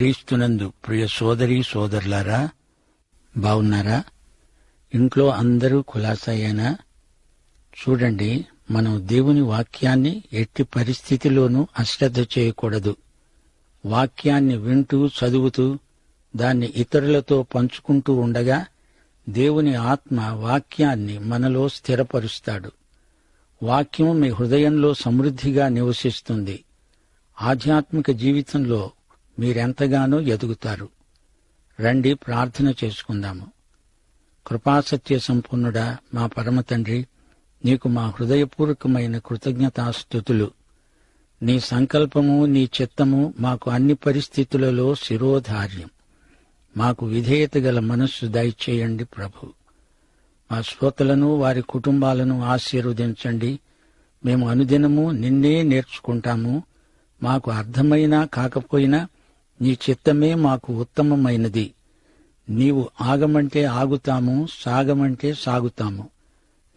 క్రీస్తునందు ప్రియ సోదరి సోదరులారా బాగున్నారా ఇంట్లో అందరూ కులాసయ్యానా? చూడండి మనం దేవుని వాక్యాన్ని ఎట్టి పరిస్థితిలోనూ అశ్రద్ధ చేయకూడదు. వాక్యాన్ని వింటూ చదువుతూ దాన్ని ఇతరులతో పంచుకుంటూ ఉండగా దేవుని ఆత్మ వాక్యాన్ని మనలో స్థిరపరుస్తాడు. వాక్యం మీ హృదయంలో సమృద్ధిగా నివసిస్తుంది. ఆధ్యాత్మిక జీవితంలో మీరెంతగానో ఎదుగుతారు. రండి ప్రార్థన చేసుకుందాము. కృపాసత్య సంపూర్ణుడా మా పరమ తండ్రి నీకు మా హృదయపూర్వకమైన కృతజ్ఞతాస్థుతులు. నీ సంకల్పము నీ చిత్తము మాకు అన్ని పరిస్థితులలో శిరోధార్యం. మాకు విధేయత గల మనస్సు దయచేయండి ప్రభు. మా శ్రోతలను వారి కుటుంబాలను ఆశీర్వదించండి. మేము అనుదినము నిన్నే నేర్చుకుంటాము. మాకు అర్థమైనా కాకపోయినా నీ చిత్తమే మాకు ఉత్తమమైనది. నీవు ఆగమంటే ఆగుతాము సాగమంటే సాగుతాము.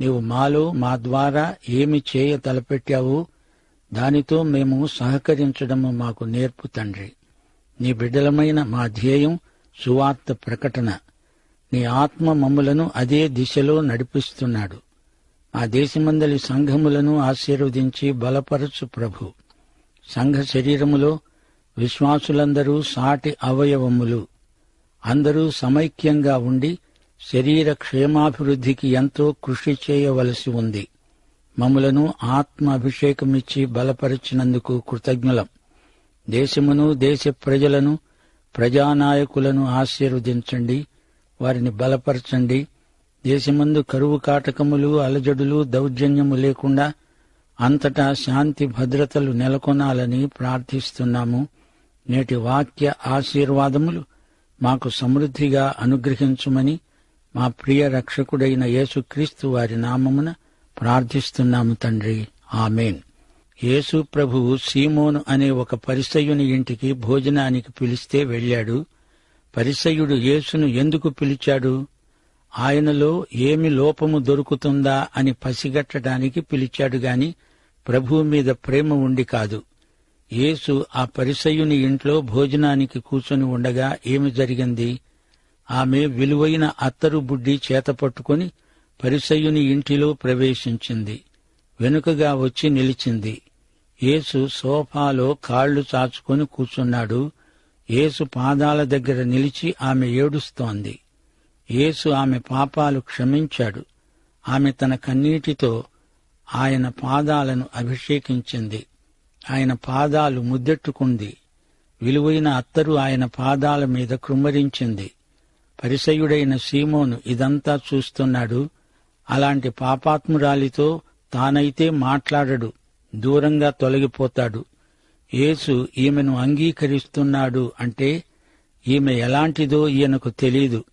నీవు మాలో మా ద్వారా ఏమి చేయ తలపెట్టావో దానితో మేము సహకరించడము మాకు నేర్పు తండ్రి. నీ బిడ్డలమైన మా ధ్యేయం సువార్త ప్రకటన. నీ ఆత్మ మమ్ములను అదే దిశలో నడిపిస్తున్నాడు. ఆ దేశమందలి సంఘములను ఆశీర్వదించి బలపరచు ప్రభు. సంఘ శరీరములో విశ్వాసులందరూ సాటి అవయవములు. అందరూ సమైక్యంగా ఉండి శరీర క్షేమాభివృద్ధికి ఎంతో కృషి చేయవలసి ఉంది. మములను ఆత్మ అభిషేకమిచ్చి బలపరిచినందుకు కృతజ్ఞులం. దేశమును దేశ ప్రజలను ప్రజానాయకులను ఆశీర్వదించండి. వారిని బలపరచండి. దేశమందు కరువు కాటకములు అలజడులు దౌర్జన్యము లేకుండా అంతటా శాంతి భద్రతలు నెలకొనాలని ప్రార్థిస్తున్నాము. నేటి వాక్య ఆశీర్వాదములు మాకు సమృద్ధిగా అనుగ్రహించుమని మా ప్రియ రక్షకుడైన యేసుక్రీస్తు వారి నామమున ప్రార్థిస్తున్నాము తండ్రి. ఆమెన్. యేసు ప్రభువు సీమోను అనే ఒక పరిసయుని ఇంటికి భోజనానికి పిలిస్తే వెళ్ళాడు. పరిసయుడు యేసును ఎందుకు పిలిచాడు? ఆయనలో ఏమి లోపము దొరుకుతుందా అని పసిగట్టడానికి పిలిచాడు గాని ప్రభువు మీద ప్రేమ ఉండి కాదు. యేసు ఆ పరిసయుని ఇంట్లో భోజనానికి కూర్చొని ఉండగా ఏమి జరిగింది? ఆమె విలువైన అత్తరు బుడ్డి చేతపట్టుకుని పరిసయుని ఇంటిలో ప్రవేశించింది. వెనుకగా వచ్చి నిలిచింది. యేసు సోఫాలో కాళ్ళు చాచుకొని కూర్చున్నాడు. యేసు పాదాల దగ్గర నిలిచి ఆమె ఏడుస్తోంది. యేసు ఆమె పాపాలు క్షమించాడు. ఆమె తన కన్నీటితో ఆయన పాదాలను అభిషేకించింది. ఆయన పాదాలు ముద్దెట్టుకుంది. విలువైన అత్తరు ఆయన పాదాల మీద కృమ్మరించింది. పరిసయుడైన సీమోను ఇదంతా చూస్తున్నాడు. అలాంటి పాపాత్మురాలితో తానైతే మాట్లాడడు. దూరంగా తొలగిపోతాడు. యేసు ఈమెను అంగీకరిస్తున్నాడు అంటే ఈమె ఎలాంటిదో ఈయనకు తెలీదు.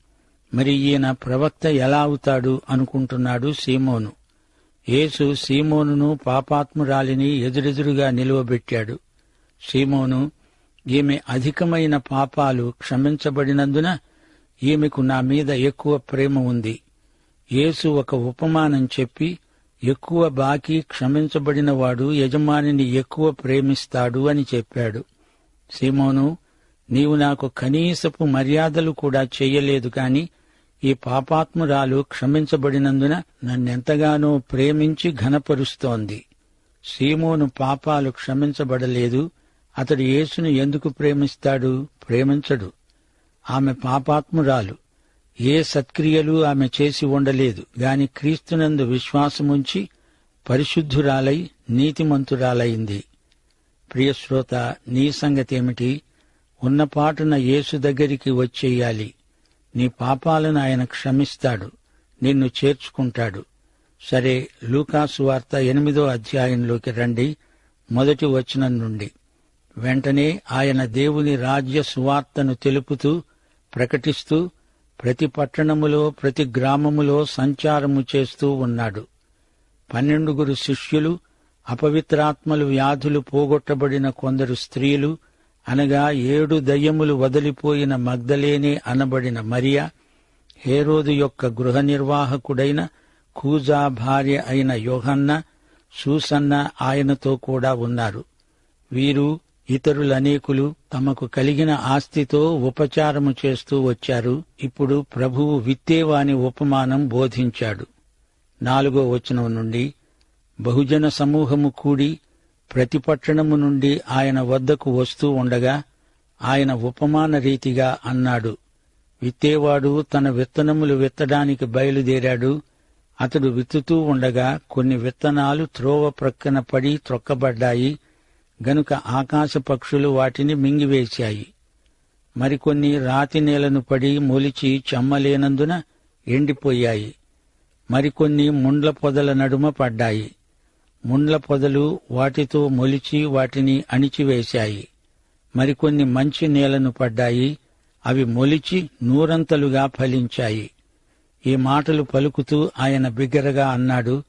మరి ఈయన ప్రవక్త ఎలా అవుతాడు అనుకుంటున్నాడు సీమోను. యేసు సీమోనును పాపాత్మురాలిని ఎదురెదురుగా నిలువబెట్టాడు. సీమోను ఈమె అధికమైన పాపాలు క్షమించబడినందున ఈమెకు నా మీద ఎక్కువ ప్రేమ ఉంది. యేసు ఒక ఉపమానం చెప్పి ఎక్కువ బాకీ క్షమించబడినవాడు యజమానిని ఎక్కువ ప్రేమిస్తాడు అని చెప్పాడు. సీమోను నీవు నాకు కనీసపు మర్యాదలు కూడా చెయ్యలేదు కాని ఈ పాపాత్మురాలు క్షమించబడినందున నన్నెంతగానో ప్రేమించి ఘనపరుస్తోంది. సీమోను పాపాలు క్షమించబడలేదు. అతడు యేసును ఎందుకు ప్రేమిస్తాడు? ప్రేమించడు. ఆమె పాపాత్మురాలు. ఏ సత్క్రియలు ఆమె చేసి ఉండలేదు. గాని క్రీస్తునందు విశ్వాసముంచి పరిశుద్ధురాలై నీతిమంతురాలైంది. ప్రియశ్రోత నీ సంగతేమిటి? ఉన్నపాటున యేసు దగ్గరికి వచ్చేయాలి. నీ పాపాలను ఆయన క్షమిస్తాడు నిన్ను చేర్చుకుంటాడు. సరే లూకాసు వార్త ఎనిమిదో అధ్యాయంలోకి రండి మొదటి వచనం నుండి. వెంటనే ఆయన దేవుని రాజ్య సువార్తను తెలుపుతూ ప్రకటిస్తూ ప్రతి పట్టణములో ప్రతి గ్రామములో సంచారము చేస్తూ ఉన్నాడు. పన్నెండుగురు శిష్యులు అపవిత్రాత్మలు వ్యాధులు పోగొట్టబడిన కొందరు స్త్రీలు అనగా ఏడు దయ్యములు వదిలిపోయిన మగ్ధలేనే అనబడిన మరియా హేరోదు యొక్క గృహ నిర్వాహకుడైన కూజా భార్య అయిన యోహన్న సూసన్న ఆయనతో కూడా ఉన్నారు. వీరు ఇతరులనేకులు తమకు కలిగిన ఆస్తితో ఉపచారము చేస్తూ వచ్చారు. ఇప్పుడు ప్రభువు విత్తేవాని ఉపమానం బోధించాడు. నాలుగో వచనం నుండి బహుజన సమూహము కూడి ప్రతి పట్టణము నుండి ఆయన వద్దకు వస్తూ ఉండగా ఆయన ఉపమాన రీతిగా అన్నాడు విత్తేవాడు తన విత్తనములు విత్తడానికి బయలుదేరాడు. అతడు విత్తుతూ ఉండగా కొన్ని విత్తనాలు త్రోవ ప్రక్కన పడి త్రొక్కబడ్డాయి. గనుక ఆకాశ పక్షులు వాటిని మింగివేశాయి. మరికొన్ని రాతి నేలను పడి మొలిచి చెమ్మలేనందున ఎండిపోయాయి. మరికొన్ని ముండ్ల పొదల నడుమ పడ్డాయి. ముండ్ల పొదలు వాటితో మొలిచి వాటిని అణిచివేశాయి. మరికొన్ని మంచి నేలను పడ్డాయి. అవి మొలిచి నూరంతలుగా ఫలించాయి. ఈ మాటలు పలుకుతూ ఆయన బిగ్గరగా అన్నాడు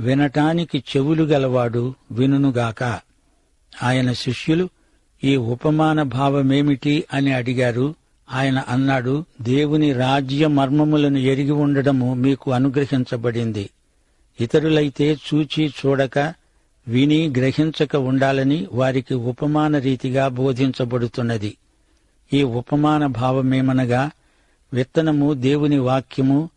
వినటానికి చెవులు గలవాడు వినునుగాక. ఆయన శిష్యులు ఈ ఉపమాన భావమేమిటి? అని అడిగారు. ఆయన అన్నాడు దేవుని రాజ్య మర్మములను ఎరిగి ఉండడము మీకు అనుగ్రహించబడింది. ఇతరులైతే చూచి చూడక విని గ్రహించక ఉండాలని వారికి ఉపమాన రీతిగా బోధించబడుతున్నది. ఈ ఉపమాన భావమేమనగా విత్తనము దేవుని వాక్యము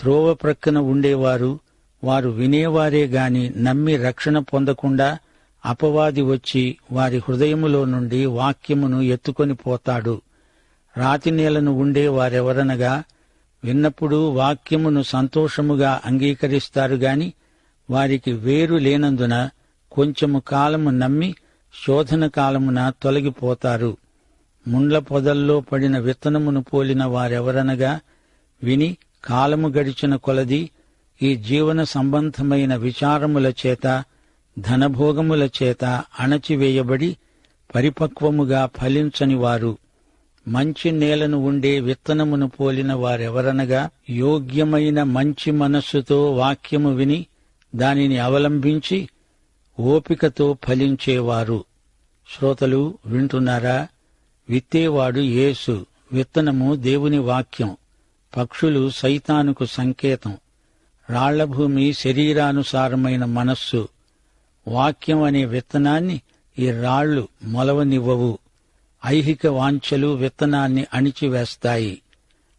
త్రోవ ప్రక్కన ఉండేవారు వారు వినేవారే గాని నమ్మి రక్షణ పొందకుండా అపవాది వచ్చి వారి హృదయములో నుండి వాక్యమును ఎత్తుకొని పోతాడు. రాతి నేలను ఉండే వారెవరనగా విన్నప్పుడు వాక్యమును సంతోషముగా అంగీకరిస్తారు గాని వారికి వేరు లేనందున కొంచెము కాలము నమ్మి శోధన కాలమున తొలగిపోతారు. ముండ్ల పొదల్లో పడిన విత్తనమును పోలిన వారెవరనగా విని కాలము గడిచిన కొలది ఈ జీవన సంబంధమైన విచారముల చేత ధనభోగముల చేత అణచివేయబడి పరిపక్వముగా ఫలించని వారు. మంచి నేలను ఉండే విత్తనమును పోలిన వారెవరనగా యోగ్యమైన మంచి మనస్సుతో వాక్యము విని దానిని అవలంబించి ఓపికతో ఫలించేవారు. శ్రోతలు వింటున్నారా? విత్తేవాడు యేసు. విత్తనము దేవుని వాక్యం. పక్షులు సైతానుకు సంకేతం. రాళ్ళభూమి శరీరానుసారమైన మనస్సు. వాక్యం అనే విత్తనాన్ని ఈ రాళ్ళు మొలవనివ్వవు. ఐహిక వాంఛలు విత్తనాన్ని అణిచివేస్తాయి.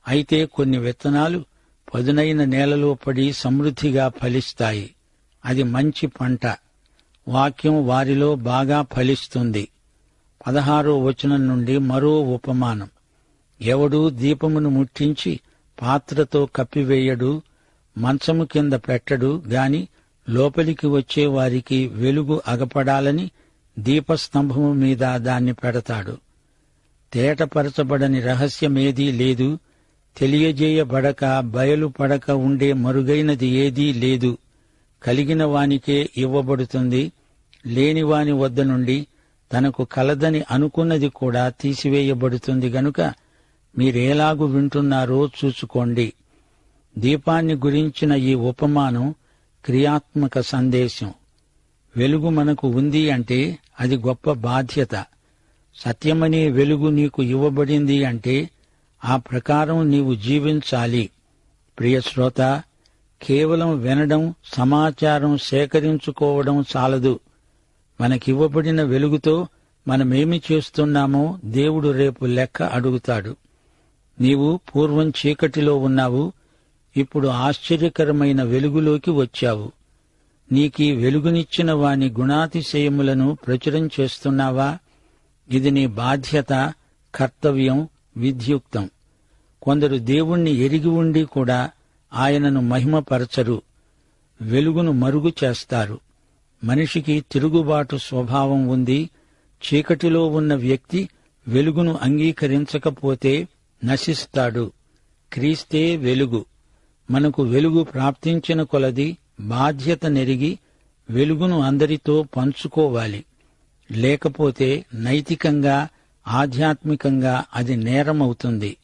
అయితే కొన్ని విత్తనాలు పదునైన నేలలో పడి సమృద్ధిగా ఫలిస్తాయి. అది మంచి పంట. వాక్యం వారిలో బాగా ఫలిస్తుంది. పదహారో వచనం నుండి మరో ఉపమానం. ఎవడు దీపమును ముట్టించి పాత్రతో కప్పివేయడు మంచము కింద పెట్టడు గాని లోపలికి వచ్చే వారికి వెలుగు అగపడాలని దీపస్తంభము మీద దాన్ని పెడతాడు. తేటపరచబడని రహస్యమేదీ లేదు. తెలియజేయబడక బయలుపడక ఉండే మరుగైనది ఏదీ లేదు. కలిగిన వానికే ఇవ్వబడుతుంది. లేనివాని వద్ద నుండి తనకు కలదని అనుకున్నది కూడా తీసివేయబడుతుంది గనుక మీరేలాగు వింటున్నారో చూసుకోండి. దీపాన్ని గురించిన ఈ ఉపమానం క్రియాత్మక సందేశం. వెలుగు మనకు ఉంది అంటే అది గొప్ప బాధ్యత. సత్యమనే వెలుగు నీకు ఇవ్వబడింది అంటే ఆ ప్రకారం నీవు జీవించాలి. ప్రియ శ్రోత కేవలం వినడం సమాచారం సేకరించుకోవడం చాలదు. మనకివ్వబడిన వెలుగుతో మనమేమి చేస్తున్నామో దేవుడు రేపు లెక్క అడుగుతాడు. నీవు పూర్వం చీకటిలో ఉన్నావు ఇప్పుడు ఆశ్చర్యకరమైన వెలుగులోకి వచ్చావు. నీకీ వెలుగునిచ్చిన వాని గుణాతిశయములను ప్రచురం చేస్తున్నావా? ఇది నీ బాధ్యత కర్తవ్యం విధ్యుక్తం. కొందరు దేవుణ్ణి ఎరిగి ఉండి కూడా ఆయనను మహిమపరచరు వెలుగును మరుగు చేస్తారు. మనిషికి తిరుగుబాటు స్వభావం ఉంది చీకటిలో ఉన్న వ్యక్తి వెలుగును అంగీకరించకపోతే నశిస్తాడు. క్రీస్తే వెలుగు. మనకు వెలుగు ప్రాప్తించిన కొలది బాధ్యత నెరిగి వెలుగును అందరితో పంచుకోవాలి. లేకపోతే నైతికంగా ఆధ్యాత్మికంగా అది నేరమవుతుంది.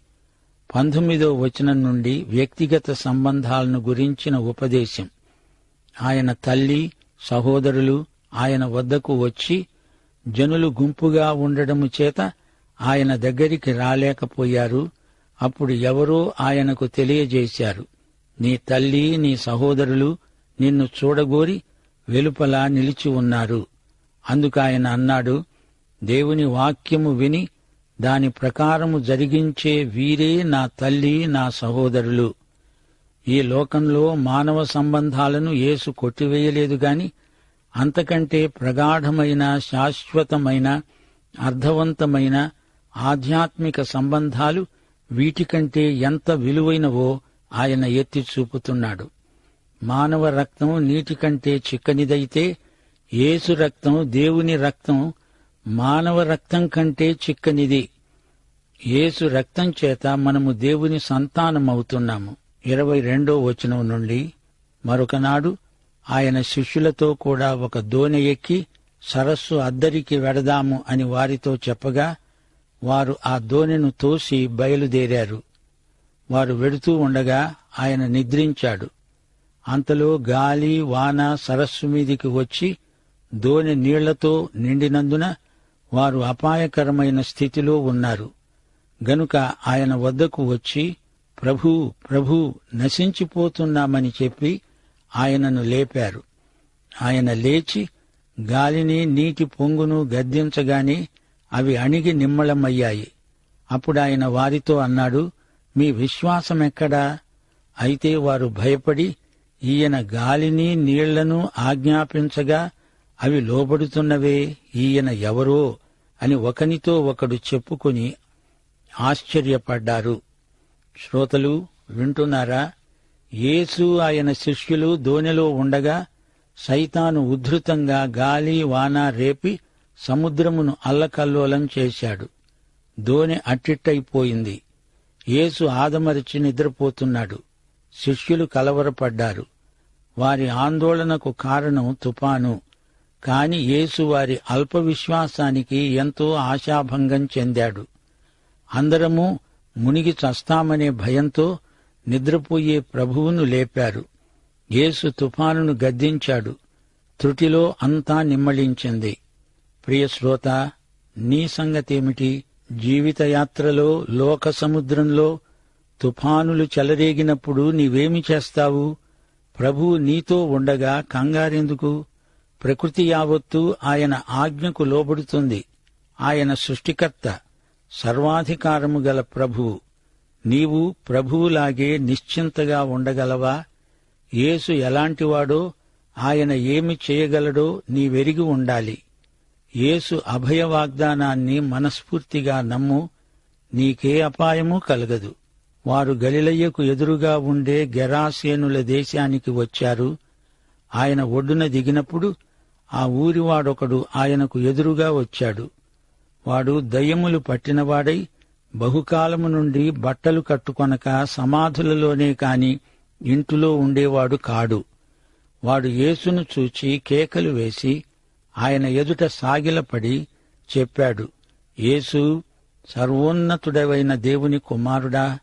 పంతొమ్మిదో వచనం నుండి వ్యక్తిగత సంబంధాలను గురించిన ఉపదేశం. ఆయన తల్లి సహోదరులు ఆయన వద్దకు వచ్చి జనులు గుంపుగా ఉండడము చేత ఆయన దగ్గరికి రాలేకపోయారు. అప్పుడు ఎవరో ఆయనకు తెలియజేశారు. నీ తల్లి నీ సహోదరులు నిన్ను చూడగోరి వెలుపల నిలిచి ఉన్నారు. అందుకు ఆయన అన్నాడు దేవుని వాక్యము విని దాని ప్రకారము జరిగించే వీరే నా తల్లి నా సహోదరులు. ఈ లోకంలో మానవ సంబంధాలను యేసు కొట్టివేయలేదు గాని అంతకంటే ప్రగాఢమైన శాశ్వతమైన అర్థవంతమైన ఆధ్యాత్మిక సంబంధాలు వీటికంటే ఎంత విలువైనవో ఆయన ఎత్తి చూపుతున్నాడు. మానవ రక్తం నీటి కంటే చిక్కనిదైతే యేసు రక్తం దేవుని రక్తం మానవ రక్తం కంటే చిక్కనిది. యేసు రక్తం చేత మనము దేవుని సంతానమవుతున్నాము. ఇరవై రెండో వచనం నుండి మరొకనాడు ఆయన శిష్యులతో కూడా ఒక దోణి ఎక్కి సరస్సు అద్దరికి వెడదాము అని వారితో చెప్పగా వారు ఆ దోణెను తోసి బయలుదేరారు. వారు వెడుతూ ఉండగా ఆయన నిద్రించాడు. అంతలో గాలి వాన సరస్సు మీదికి వచ్చి దోణి నీళ్ళతో నిండినందున వారు అపాయకరమైన స్థితిలో ఉన్నారు. గనుక ఆయన వద్దకు వచ్చి ప్రభూ ప్రభూ నశించిపోతున్నామని చెప్పి ఆయనను లేపారు. ఆయన లేచి గాలిని నీటి పొంగును గద్దించగానే అవి అణిగి నిమ్మళమయ్యాయి అప్పుడు ఆయన వారితో అన్నాడు మీ విశ్వాసమెక్కడా అయితే వారు భయపడి ఈయన గాలిని నీళ్ళను ఆజ్ఞాపించగా అవి లోబడుతున్నవే ఈయన ఎవరో అని ఒకనితో ఒకడు చెప్పుకుని ఆశ్చర్యపడ్డారు. శ్రోతలు వింటున్నారా? యేసు ఆయన శిష్యులు దోణిలో ఉండగా సైతాను ఉద్ధృతంగా గాలి వాన రేపి సముద్రమును అల్లకల్లోలం చేశాడు. దోణి అట్టిట్టయిపోయింది. యేసు ఆదమరిచి నిద్రపోతున్నాడు. శిష్యులు కలవరపడ్డారు. వారి ఆందోళనకు కారణం తుపాను. కాని యేసు వారి అల్ప విశ్వాసానికి ఎంతో ఆశాభంగం చెందాడు. అందరము మునిగి చస్తామనే భయంతో నిద్రపోయే ప్రభువును లేపారు. యేసు తుఫానును గద్దించాడు. త్రుటిలో అంతా నిమ్మళించింది. ప్రియశ్రోత నీ సంగతేమిటి? జీవితయాత్రలో లోక సముద్రంలో తుఫానులు చెలరేగినప్పుడు నీవేమి చేస్తావు? ప్రభువు నీతో ఉండగా కంగారెందుకు? ప్రకృతి యావత్తు ఆయన ఆజ్ఞకు లోబడుతుంది. ఆయన సృష్టికర్త సర్వాధికారము గల ప్రభువు నీవు ప్రభువులాగే నిశ్చింతగా ఉండగలవా? యేసు ఎలాంటివాడో ఆయన ఏమి చేయగలడో నీవెరిగి ఉండాలి. యేసు అభయ వాగ్దానాన్ని మనస్ఫూర్తిగా నమ్ము నీకే అపాయమూ కలగదు. వారు గలిలయ్యకు ఎదురుగా ఉండే గెరాసేనుల దేశానికి వచ్చారు. ఆయన ఒడ్డున దిగినప్పుడు ఆ ఊరివాడొకడు ఆయనకు ఎదురుగా వచ్చాడు. వాడు దయ్యములు పట్టినవాడై బహుకాలము నుండి బట్టలు కట్టుకొనక సమాధులలోనే కాని ఇంటిలో ఉండేవాడు కాడు. వాడు యేసును చూచి కేకలు వేసి ఆయన ఎదుట సాగిలపడి చెప్పాడు యేసు సర్వోన్నతుడవైన దేవుని కుమారుడా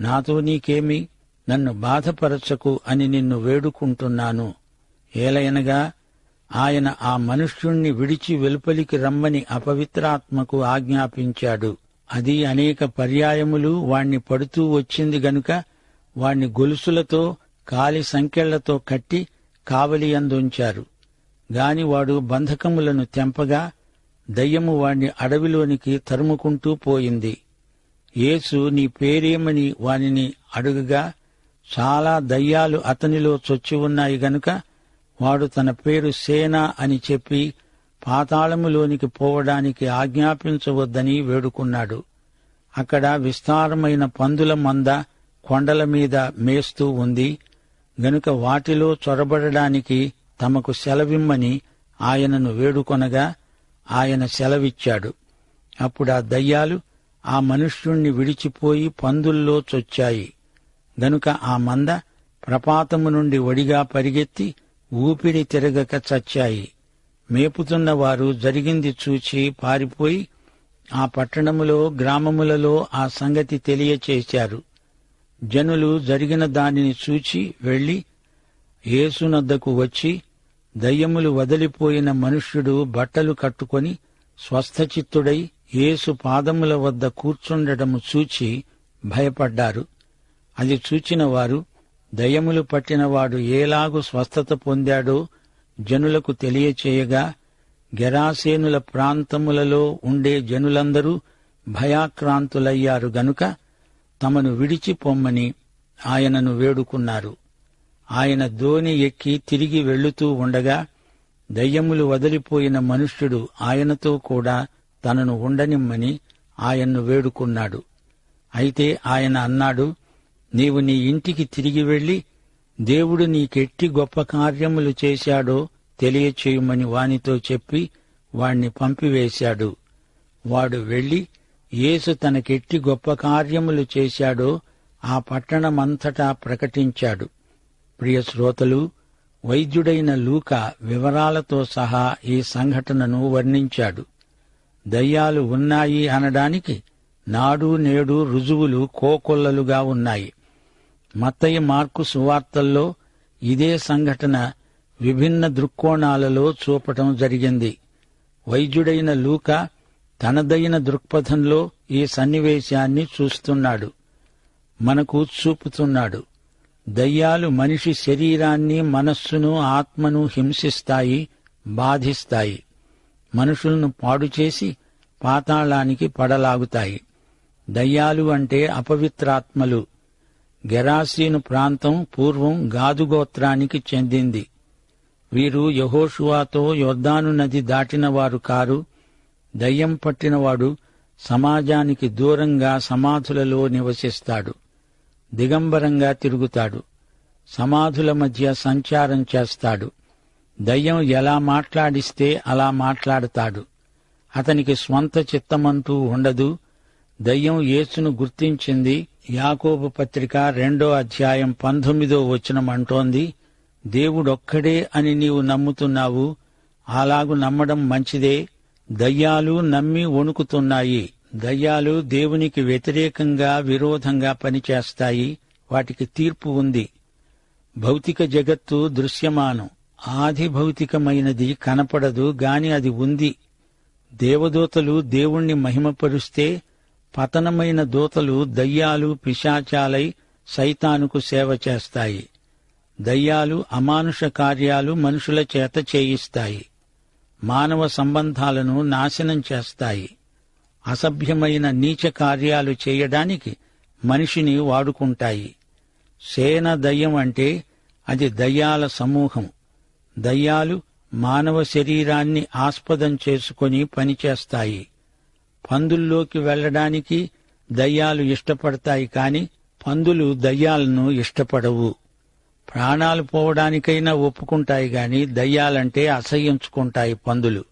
నాతో నీకేమి నన్ను బాధపరచకు అని నిన్ను వేడుకుంటున్నాను. ఏలయనగా ఆయన ఆ మనుష్యుణ్ణి విడిచి వెలుపలికి రమ్మని అపవిత్రాత్మకు ఆజ్ఞాపించాడు. అది అనేక పర్యాయములు వాణ్ణి పడుతూ వచ్చింది గనుక వాణ్ణి గొలుసులతో కాలి సంకెళ్ళతో కట్టి కావలియందుంచారు గాని వాడు బంధకములను తెంపగా దయ్యము వాణ్ణి అడవిలోనికి తరుముకుంటూ పోయింది. యేసు నీ పేరేమని వానిని అడుగగా చాలా దయ్యాలు అతనిలో చొచ్చి ఉన్నాయి గనుక వాడు తన పేరు సేన అని చెప్పి పాతాళములోనికి పోవడానికి ఆజ్ఞాపించవద్దని వేడుకున్నాడు. అక్కడ విస్తారమైన పందుల మంద కొండల మీద మేస్తూ ఉంది. గనుక వాటిలో చొరబడడానికి తమకు సెలవిమ్మని ఆయనను వేడుకొనగా ఆయన సెలవిచ్చాడు. అప్పుడా దయ్యాలు ఆ మనుష్యుణ్ణి విడిచిపోయి పందుల్లో చొచ్చాయి. గనుక ఆ మంద ప్రపాతము నుండి ఒడిగా పరిగెత్తి ఊపిరి తిరగక చచ్చాయి. మేపుతున్న వారు జరిగింది చూచి పారిపోయి ఆ పట్టణములో గ్రామములలో ఆ సంగతి తెలియచేశారు. జనులు జరిగిన దానిని చూచి వెళ్ళి యేసునద్దకు వచ్చి దయ్యములు వదిలిపోయిన మనుష్యుడు బట్టలు కట్టుకొని స్వస్థచిత్తుడై యేసు పాదముల వద్ద కూర్చుండటము చూచి భయపడ్డారు. అది చూచిన వారు దయ్యములు పట్టినవాడు ఏలాగు స్వస్థత పొందాడో జనులకు తెలియచేయగా గెరాసేనుల ప్రాంతములలో ఉండే జనులందరూ భయాక్రాంతులయ్యారు గనుక తమను విడిచి పొమ్మని ఆయనను వేడుకున్నారు. ఆయన దోణి ఎక్కి తిరిగి వెళ్ళుతూ ఉండగా దయ్యములు వదిలిపోయిన మనుష్యుడు ఆయనతో కూడా తనను ఉండనిమ్మని ఆయన్ను వేడుకున్నాడు. అయితే ఆయన అన్నాడు నీవు నీ ఇంటికి తిరిగి వెళ్ళి దేవుడు నీకెట్టి గొప్ప కార్యములు చేశాడో తెలియచేయమని వానితో చెప్పి వాణ్ణి పంపివేశాడు. వాడు వెళ్ళి యేసు తనకెట్టి గొప్ప కార్యములు చేశాడో ఆ పట్టణమంతటా ప్రకటించాడు. ప్రియ శ్రోతలు వైద్యుడైన లూక వివరాలతో సహా ఈ సంఘటనను వర్ణించాడు. దయ్యాలు ఉన్నాయి అనడానికి నాడు నేడు రుజువులు కోకొల్లలుగా ఉన్నాయి. మత్తయి మార్కు సువార్తల్లో ఇదే సంఘటన విభిన్న దృక్కోణాలలో చూపటం జరిగింది. వైద్యుడైన లూక తనదైన దృక్పథంలో ఈ సన్నివేశాన్ని చూస్తున్నాడు. మనకు చూపుతున్నాడు. దయ్యాలు మనిషి శరీరాన్ని మనస్సును ఆత్మను హింసిస్తాయి బాధిస్తాయి. మనుషులను పాడు చేసి పాతాళానికి పడలాగుతాయి. దయ్యాలు అంటే అపవిత్రాత్మలు. గెరాసీను ప్రాంతం పూర్వం గాదుగోత్రానికి చెందింది. వీరు యహోషువాతో యొర్దాను నది దాటినవారు కారు దయ్యం పట్టినవాడు సమాజానికి దూరంగా సమాధులలో నివసిస్తాడు దిగంబరంగా తిరుగుతాడు సమాధుల మధ్య సంచారం చేస్తాడు దయ్యం ఎలా మాట్లాడిస్తే అలా మాట్లాడతాడు. అతనికి స్వంత చిత్తమంటూ ఉండదు దయ్యం యేసును గుర్తించింది యాకోబు పత్రిక రెండో అధ్యాయం పంతొమ్మిదో వచనం అంటోంది దేవుడొక్కడే అని నీవు నమ్ముతున్నావు అలాగు నమ్మడం మంచిదే దయ్యాలు నమ్మి వణుకుతున్నాయి దయ్యాలు దేవునికి వ్యతిరేకంగా విరోధంగా పనిచేస్తాయి వాటికి తీర్పు ఉంది. భౌతిక జగత్తు దృశ్యమానం ఆది భౌతికమైనది కనపడదు గాని అది ఉంది. దేవదూతలు దేవుణ్ణి మహిమపరుస్తే పతనమైన దూతలు దయ్యాలు పిశాచాలై సైతానుకు సేవ చేస్తాయి. దయ్యాలు అమానుష కార్యాలు మనుషుల చేత చేయిస్తాయి. మానవ సంబంధాలను నాశనం చేస్తాయి. అసభ్యమైన నీచ కార్యాలు చేయడానికి మనిషిని వాడుకుంటాయి. సేన దయ్యం అంటే అది దయ్యాల సమూహం. దయ్యాలు మానవ శరీరాన్ని ఆస్పదం చేసుకుని పనిచేస్తాయి. పందుల్లోకి వెళ్ళడానికి దయ్యాలు ఇష్టపడతాయి కాని పందులు దయ్యాలను ఇష్టపడవు. ప్రాణాలు పోవడానికైనా ఒప్పుకుంటాయి గాని దయ్యాలంటే అసహ్యించుకుంటాయి పందులు.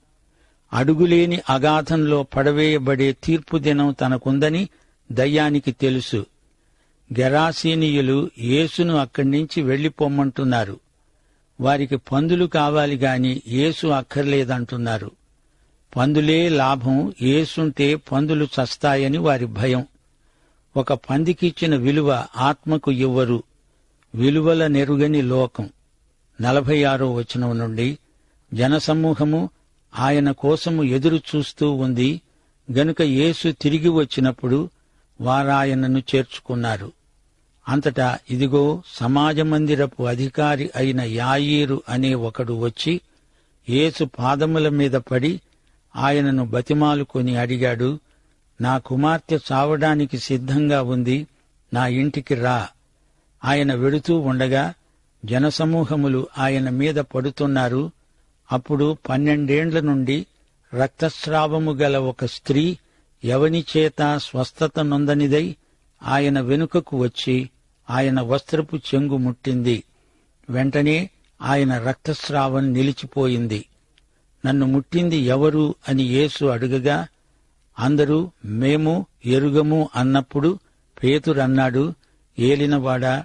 అడుగులేని అగాధంలో పడవేయబడే తీర్పు దినం తనకుందని దయ్యానికి తెలుసు. గెరాసీనీయులు యేసును అక్కడి నుంచి వెళ్ళిపోమ్మంటున్నారు వారికి పందులు కావాలి గాని యేసు అక్కర్లేదంటున్నారు. పందులే లాభం ఏసుంటే పందులు చస్తాయని వారి భయం. ఒక పందికిచ్చిన విలువ ఆత్మకు ఇవ్వరు విలువల నెరుగని లోకం. నలభై ఆరో వచనం నుండి జనసమూహము ఆయన కోసము ఎదురు చూస్తూ ఉంది గనుక యేసు తిరిగి వచ్చినప్పుడు వారాయనను చేర్చుకున్నారు. అంతటా ఇదిగో సమాజ మందిరపు అధికారి అయిన యాయీరు అనే ఒకడు వచ్చి యేసు పాదముల మీద పడి ఆయనను బతిమాలుకొని అడిగాడు నా కుమార్తె చావడానికి సిద్ధంగా ఉంది నా ఇంటికి రా. ఆయన వెడుతూ ఉండగా జనసమూహములు ఆయన మీద పడుతున్నారు అప్పుడు పన్నెండేండ్ల నుండి రక్తస్రావము గల ఒక స్త్రీ ఎవని చేత స్వస్థత నొందనిదై ఆయన వెనుకకు వచ్చి ఆయన వస్త్రపు చెంగు ముట్టింది. వెంటనే ఆయన రక్తస్రావం నిలిచిపోయింది. నన్ను ముట్టింది ఎవరు అని యేసు అడుగగా అందరూ మేము ఎరుగము అన్నప్పుడు పేతురన్నాడు ఏలినవాడా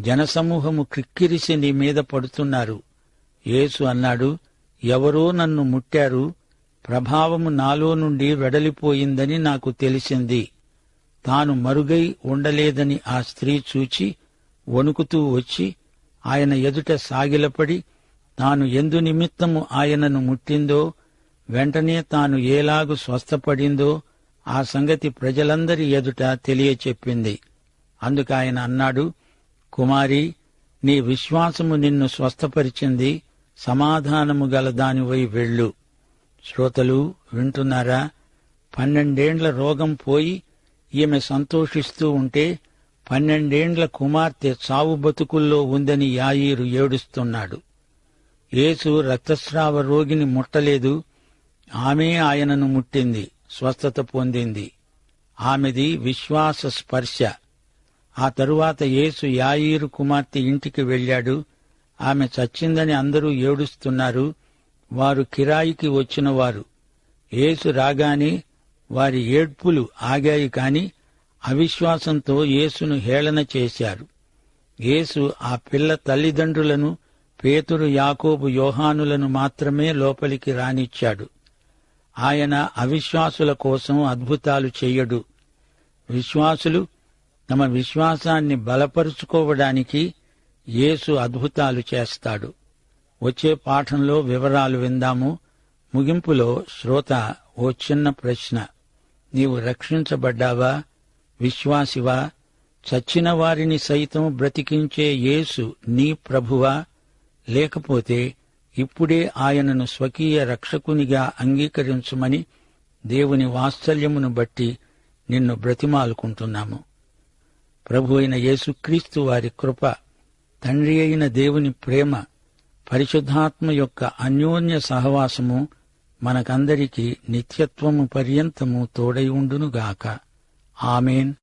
జనసమూహము క్రిక్కిరిసి నీ మీద పడుతున్నారు. యేసు అన్నాడు ఎవరో నన్ను ముట్టారు ప్రభావము నాలో నుండి వెడలిపోయిందని నాకు తెలిసింది. తాను మరుగై ఉండలేదని ఆ స్త్రీ చూచి వణుకుతూ వచ్చి ఆయన ఎదుట సాగిలపడి తాను ఎందు నిమిత్తము ఆయనను ముట్టిందో వెంటనే తాను ఏలాగు స్వస్థపడిందో ఆ సంగతి ప్రజలందరి ఎదుట తెలియచెప్పింది. అందుకు ఆయన అన్నాడు కుమారి నీ విశ్వాసము నిన్ను స్వస్థపరిచింది సమాధానము గల దానివై వెళ్ళు. శ్రోతలు వింటున్నారా? పన్నెండేండ్ల రోగం పోయి ఈమె సంతోషిస్తూ ఉంటే పన్నెండేండ్ల కుమార్తె చావు బతుకుల్లో ఉందని యాయీరు ఏడుస్తున్నాడు. యేసు రక్తస్రావ రోగిని ముట్టలేదు. ఆమె ఆయనను ముట్టింది స్వస్థత పొందింది. ఆమెది విశ్వాస స్పర్శ. ఆ తరువాత యేసు యాయీరు కుమార్తె ఇంటికి వెళ్ళాడు. ఆమె చచ్చిందని అందరూ ఏడుస్తున్నారు. వారు కిరాయికి వచ్చినవారు. యేసు రాగానే వారి ఏడ్పులు ఆగాయి కాని అవిశ్వాసంతో యేసును హేళన చేశారు. యేసు ఆ పిల్ల తల్లిదండ్రులను పేతురు యాకోబు యోహానులను మాత్రమే లోపలికి రానిచ్చాడు. ఆయన అవిశ్వాసుల కోసం అద్భుతాలు చెయ్యడు విశ్వాసులు తమ విశ్వాసాన్ని బలపరుచుకోవడానికి యేసు అద్భుతాలు చేస్తాడు. వచ్చే పాఠంలో వివరాలు విందాము. ముగింపులో శ్రోత ఓ చిన్న ప్రశ్న. నీవు రక్షించబడ్డావా? విశ్వాసివా? చచ్చిన వారిని సైతం బ్రతికించే యేసు నీ ప్రభువా? లేకపోతే ఇప్పుడే ఆయనను స్వకీయ రక్షకునిగా అంగీకరించుమని దేవుని వాత్సల్యమును బట్టి నిన్ను బ్రతిమాలుకుంటున్నాము. ప్రభు అయిన యేసుక్రీస్తు వారి కృప తండ్రి అయిన దేవుని ప్రేమ పరిశుద్ధాత్మ యొక్క అన్యోన్య సహవాసము మనకందరికీ నిత్యత్వము పర్యంతము తోడై ఉండునుగాక. ఆమెన్.